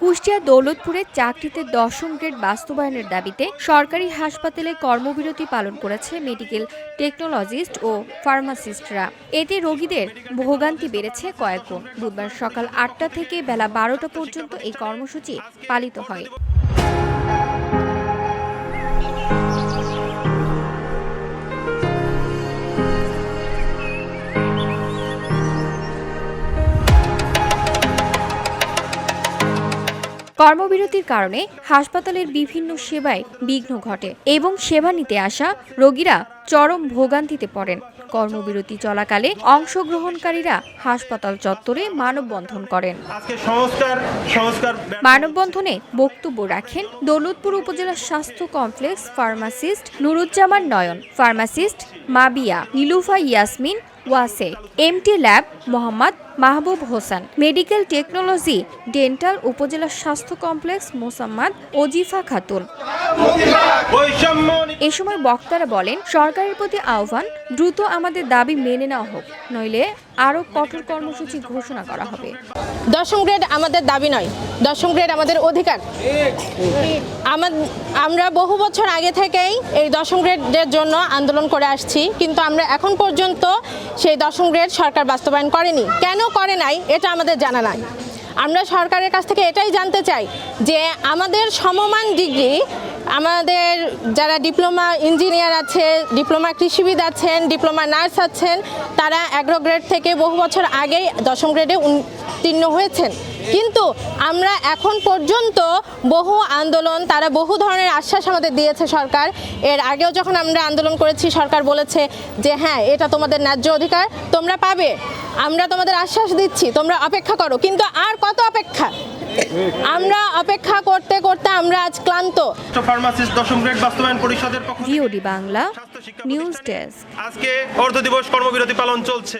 কুষ্টিয়া দৌলতপুরে চাকরিতে দশম গ্রেড বাস্তবায়নের দাবিতে সরকারি হাসপাতালে কর্মবিরতি পালন করেছে মেডিকেল টেকনোলজিস্ট ও ফার্মাসিস্টরা। এতে রোগীদের ভোগান্তি বেড়েছে কয়েক বুধবার সকাল আটটা থেকে বেলা বারোটা পর্যন্ত এই কর্মসূচি পালিত হয়। কর্মবিরতির কারণে হাসপাতালের বিভিন্ন সেবায় বিঘ্ন ঘটে এবং সেবা নিতে আসা রোগীরা চরম ভোগান্তিতে পড়েন। কর্মবিরতি চলাকালে অংশগ্রহণকারীরা হাসপাতাল চত্বরে মানববন্ধন করেন। মানববন্ধনে বক্তব্য রাখেন দৌলতপুর উপজেলা স্বাস্থ্য complex pharmacist Nuruzzaman Nayan pharmacist Mabia Nilufa Yasmin ওয়াসে, MT lab, Mohammad Mahbub Hossain. Medical technology, dental উপজেলা স্বাস্থ্য কমপ্লেক্স, মোসাম্মদ ওজিফা খাতুন। এ সময় বক্তারা বলেন, সরকারের প্রতি আহ্বান, দ্রুত আমাদের দাবি মেনে নেওয়া হোক, নইলে আরও কঠোর কর্মসূচি ঘোষণা করা হবে। দশম গ্রেড আমাদের দাবি নয়। দশম গ্রেড আমাদের অধিকার। আমা- আমরা বহু বছর আগে থেকেই এই দশম গ্রেডের জন্য আন্দোলন করে আসছি, কিন্তু আমরা এখন পর্যন্ত সেই দশম গ্রেড সরকার বাস্তবায়ন করেনি। কেন করে নাই, এটা আমাদের জানা নাই। আমরা সরকারের কাছ থেকে এটাই জানতে চাই যে আমাদের সমমান ডিগ্রি, আমাদের যারা ডিপ্লোমা ইঞ্জিনিয়ার আছে, ডিপ্লোমা কৃষিবিদ আছেন, ডিপ্লোমা নার্স আছেন, তারা এগারো গ্রেড থেকে বহু বছর আগেই দশম গ্রেডে উত্তীর্ণ হয়েছেন। কিন্তু আমরা এখন পর্যন্ত বহু আন্দোলন তারা বহু ধরনের আশ্বাস আমাদের দিয়েছে সরকার। এর আগেও যখন আমরা আন্দোলন করেছি সরকার বলেছে যে হ্যাঁ এটা তোমাদের ন্যায্য অধিকার তোমরা পাবে। আমরা তোমাদের আশ্বাস দিচ্ছি তোমরা অপেক্ষা করো। কিন্তু আর কত অপেক্ষা? আমরা অপেক্ষা করতে করতে আমরা আজ ক্লান্ত। ফার্মাসিস্ট দশম গ্রেড বাস্তবায়ন পরিষদের পক্ষ থেকে বাংলা নিউজ ডেস্ক। আজকে অর্ধ দিবস কর্মবিরতি পালন চলছে।